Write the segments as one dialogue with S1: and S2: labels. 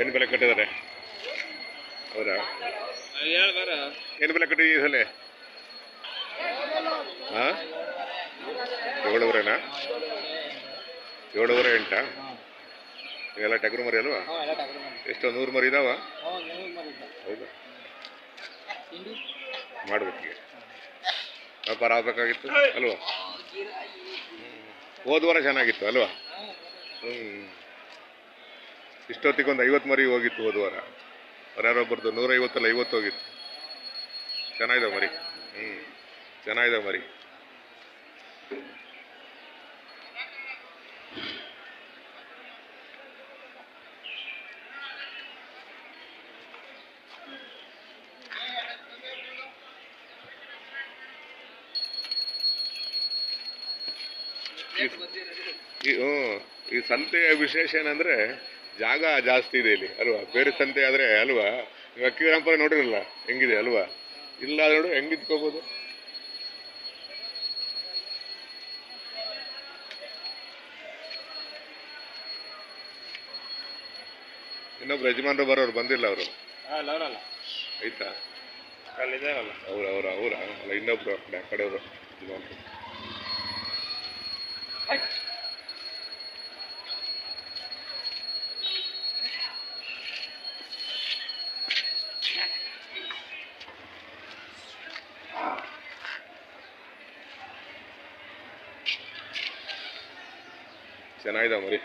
S1: ಏನು ಬೆಲೆ ಕಟ್ಟಿದ್ದಾರೆ ಹೌದಾ ಏನು ಬೆಲೆ ಕಟ್ಟಿದ್ದೀವಿ ಸಲ ಹಾಂ ಏಳುವರೆನಾ ಏಳುವರೆ ಎಂಟಾ ಇವೆಲ್ಲ ಟಗರು ಮರಿ ಅಲ್ವಾ ಎಷ್ಟು ನೂರು ಮರಿ ಇದಾವ ಹೌದಾ ಮಾಡ್ಬೇಕು ವ್ಯಾಪಾರ ಆಗ್ಬೇಕಾಗಿತ್ತು ಅಲ್ವಾ ಹೋದ್ವರ ಚೆನ್ನಾಗಿತ್ತು ಅಲ್ವಾ ಹ್ಞೂ ಇಷ್ಟೊತ್ತಿಗೆ ಒಂದು ಐವತ್ತು ಮರಿ ಹೋಗಿತ್ತು ಹೋದ ವಾರ ಯಾರೋ ಬರ್ದು ನೂರೈವತ್ತಲ್ಲ ಐವತ್ತು ಹೋಗಿತ್ತು ಚೆನ್ನಾಗಿದೆ ಮರಿ ಹ್ಮ್ ಚೆನ್ನಾಗಿದೆ ಮರಿ ಹ್ಞೂ ಈ ಸಂತೆಯ ವಿಶೇಷ ಏನಂದ್ರೆ ಜಾಗ ಜಾಸ್ತಿ ಇದೆ ಇಲ್ಲಿ ಅಲ್ವಾ ಬೇರೆ ಸಂತೆ ಆದ್ರೆ ಅಲ್ವಾ ನೀವು ಅಕ್ಕಿರಾಮ್ಪುರ ನೋಡಿರಲ್ಲ ಹೆಂಗಿದೆ ಅಲ್ವಾ ಇಲ್ಲ ನೋಡು ಹೆಂಗಿದ್ಕೋಬೋದು ಇನ್ನೊಬ್ರು ಯಜಮಾನ್ರು ಬರೋರು ಬಂದಿಲ್ಲ ಅವರು ಆಯ್ತಾ ಅವ್ರ ಅವ್ರ ಅವರ ಅಲ್ಲ ಇನ್ನೊಬ್ರು ಆ ಅವರು ಚೆನ್ನಾಗಿದೆ ಮರಿ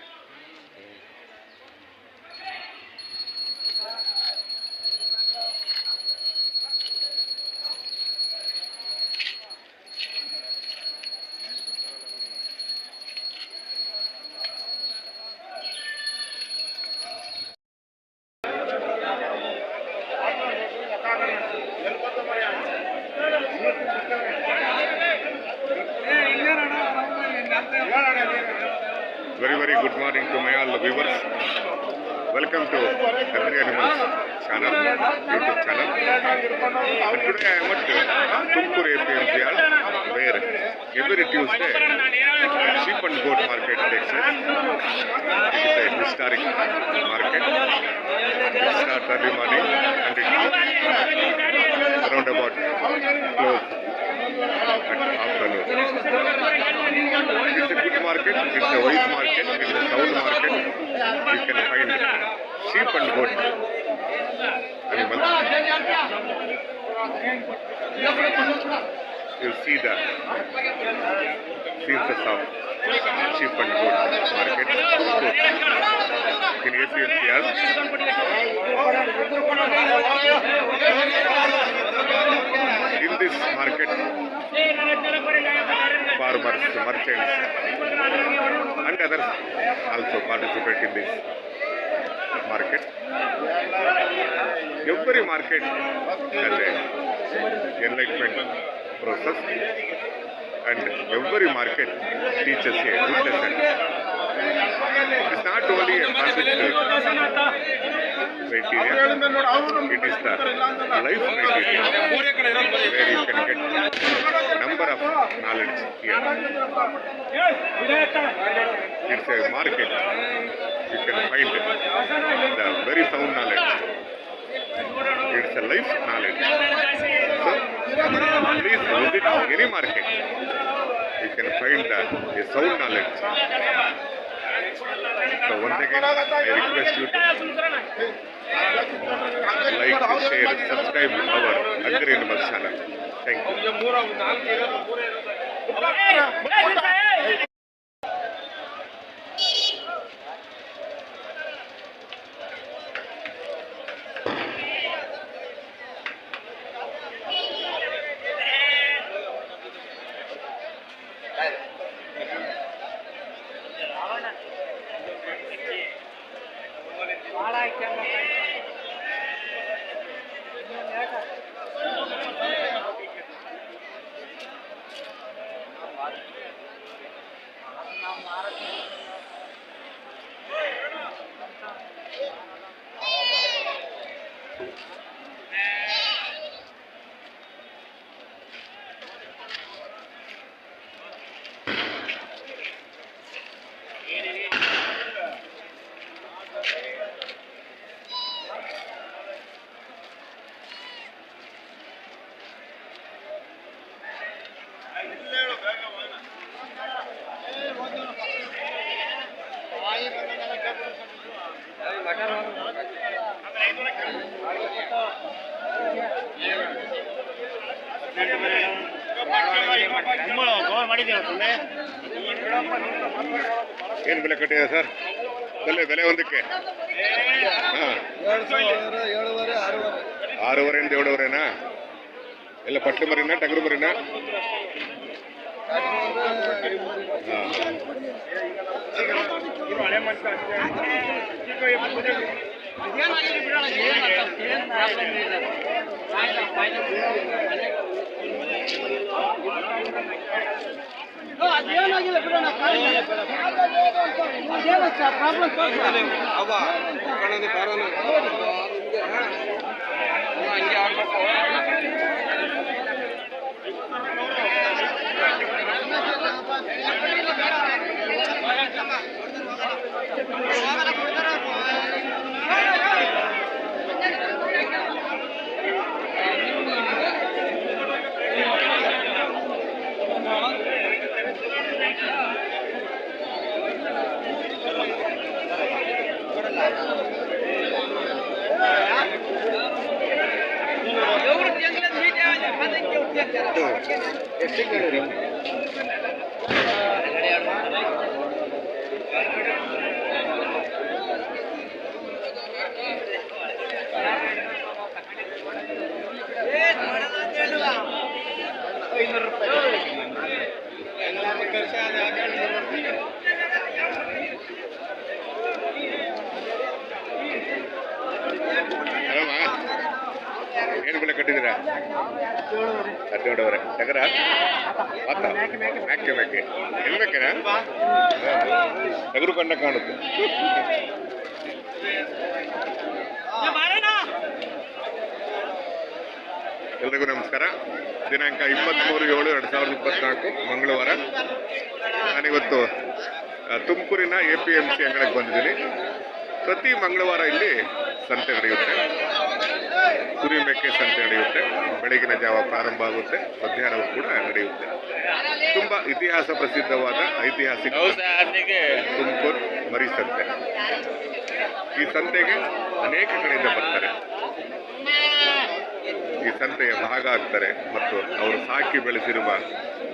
S1: very very good morning to my all viewers welcome to Henry Animals channel youtube channel and today I am at Tumkur APMC hall where every Tuesday sheep and goat market takes place it is a historic market it starts early morning and it around about close at afternoon. It's a good market, it's a wise market. in the town market, you can find sheep and goat animals. You'll see the fields of sheep and goat market. In AC and CR. In this market, farmers, merchants, but others also participate in this market. Every market has a enlightenment process and every market teaches a good lesson. It's not only a market criteria, it is the life criteria where you can get of knowledge here. It's a market. You can find the very sound knowledge. It's a life knowledge. So, please visit any market. You can find the sound knowledge. So, once again, I request you to like, share, subscribe to our Agri Animals channel.
S2: ನಾಲ್ಕು thank you
S1: ಏನು ಬೆಲೆ ಕಟ್ಟಿದೆ sir ಬೆಲೆ ಬೆಲೆ ಒಂದಕ್ಕೆ ಹಾಂ ಆರೂವರೆಯಿಂದ ಏಳುವರೆನಾ ಎಲ್ಲ ಪಟ್ಲು ಮರಿನಾ ಟಗರು ಮರಿನಾ
S2: ಅದೇನಾಗಿಲ್ಲ ಬಿಡೋಣ ಪ್ರಾಬ್ಲಮ್
S3: ಎಷ್ಟು
S1: ಟಗರ ಮತ್ತ ಮ್ಯಾಕೆ ಮ್ಯಾಕೆ ಕಂಡ ಕಾಣುತ್ತೆ ಎಲ್ರಿಗೂ ನಮಸ್ಕಾರ ದಿನಾಂಕ ಇಪ್ಪತ್ಮೂರು ಏಳು ಎರಡು ಸಾವಿರದ ಇಪ್ಪತ್ನಾಲ್ಕು ಮಂಗಳವಾರ ನಾನಿವತ್ತು ತುಮಕೂರಿನ ಎ ಪಿ ಎಂ ಸಿ ಅಂಗಡಕ್ಕೆ ಬಂದಿದ್ದೀನಿ ಪ್ರತಿ ಮಂಗಳವಾರ ಇಲ್ಲಿ ಸಂತೆ ನಡೆಯುತ್ತೆ ಕುರಿ ಮೆಕ್ಕೆ ಸಂತೆ ನಡೆಯುತ್ತೆ ಬೆಳಗಿನ ಜಾವ ಪ್ರಾರಂಭ ಆಗುತ್ತೆ ಮಧ್ಯಾಹ್ನವೂ ಕೂಡ ನಡೆಯುತ್ತೆ ತುಂಬಾ ಇತಿಹಾಸ ಪ್ರಸಿದ್ಧವಾದ ಐತಿಹಾಸಿಕ ತುಮಕೂರು ಮರಿ ಸಂತೆ ಈ ಸಂತೆಗೆ ಅನೇಕ ಕಡೆಯಿಂದ ಬರ್ತಾರೆ ಈ ಸಂತೆಯ ಭಾಗ ಆಗ್ತಾರೆ ಮತ್ತು ಅವರು ಸಾಕಿ ಬೆಳೆಸಿರುವ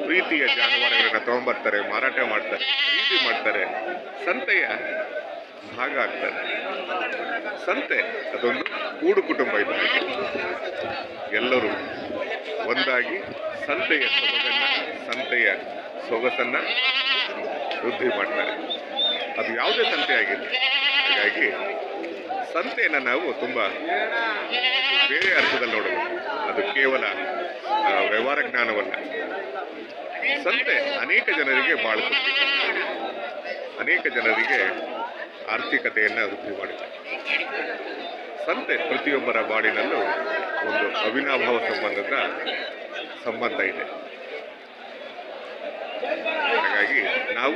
S1: ಪ್ರೀತಿಯ ಜಾನುವಾರುಗಳನ್ನ ತಗೊಂಡ್ಬರ್ತಾರೆ ಮಾರಾಟ ಮಾಡ್ತಾರೆ ಪ್ರೀತಿ ಮಾಡ್ತಾರೆ ಸಂತೆಯ ಭಾಗ ಆಗ್ತಾರೆ ಸಂತೆ ಅದೊಂದು ಕೂಡು ಕುಟುಂಬ ಇದೆ ಎಲ್ಲರೂ ಒಂದಾಗಿ ಸಂತೆಯ ಸೊಗಸನ್ನ ಸಂತೆಯ ಸೊಗಸನ್ನು ವೃದ್ಧಿ ಮಾಡ್ತಾರೆ ಅದು ಯಾವುದೇ ಸಂತೆ ಆಗಿದೆ ಹಾಗಾಗಿ ಸಂತೆಯನ್ನು ನಾವು ತುಂಬ ಬೇರೆ ಅರ್ಥದಲ್ಲಿ ನೋಡಬೇಕು ಅದು ಕೇವಲ ವ್ಯವಹಾರ ಜ್ಞಾನವಲ್ಲ ಸಂತೆ ಅನೇಕ ಜನರಿಗೆ ಬಾಳ ಅನೇಕ ಜನರಿಗೆ ಆರ್ಥಿಕತೆಯನ್ನು ವೃದ್ಧಿ ಮಾಡುತ್ತೆ ಸಂತೆ ಪ್ರತಿಯೊಬ್ಬರ ಬಾಡಿನಲ್ಲೂ ಒಂದು ಅವಿನಾಭಾವ ಸಂಬಂಧದ ಸಂಬಂಧ ಇದೆ ಹಾಗಾಗಿ ನಾವು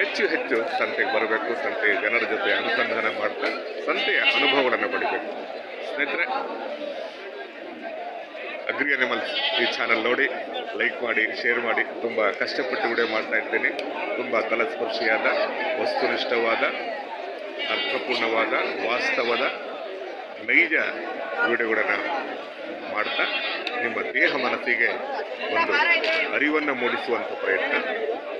S1: ಹೆಚ್ಚು ಹೆಚ್ಚು ಸಂತೆಗೆ ಬರಬೇಕು ಸಂತೆ ಜನರ ಜೊತೆ ಅನುಸಂಧಾನ ಮಾಡ್ತಾ ಸಂತೆಯ ಅನುಭವಗಳನ್ನು ಪಡಿಬೇಕು ಸ್ನೇಹಿತರೆ ಅಗ್ರಿ ಅನಿಮಲ್ಸ್ ಈ ಚಾನಲ್ ನೋಡಿ ಲೈಕ್ ಮಾಡಿ ಶೇರ್ ಮಾಡಿ ತುಂಬ ಕಷ್ಟಪಟ್ಟು ವಿಡಿಯೋ ಮಾಡ್ತಾ ಇರ್ತೀನಿ ತುಂಬ ತಲಸ್ಪರ್ಶಿಯಾದ ವಸ್ತುನಿಷ್ಠವಾದ ಅರ್ಥಪೂರ್ಣವಾದ ವಾಸ್ತವದ ನೈಜ ವಿಡಿಯೋಗಳನ್ನು ಮಾಡ್ತಾ ನಿಮ್ಮ ದೇಹ ಮನಸ್ಸಿಗೆ ಒಂದು ಅರಿವನ್ನು ಮೂಡಿಸುವಂಥ ಪ್ರಯತ್ನ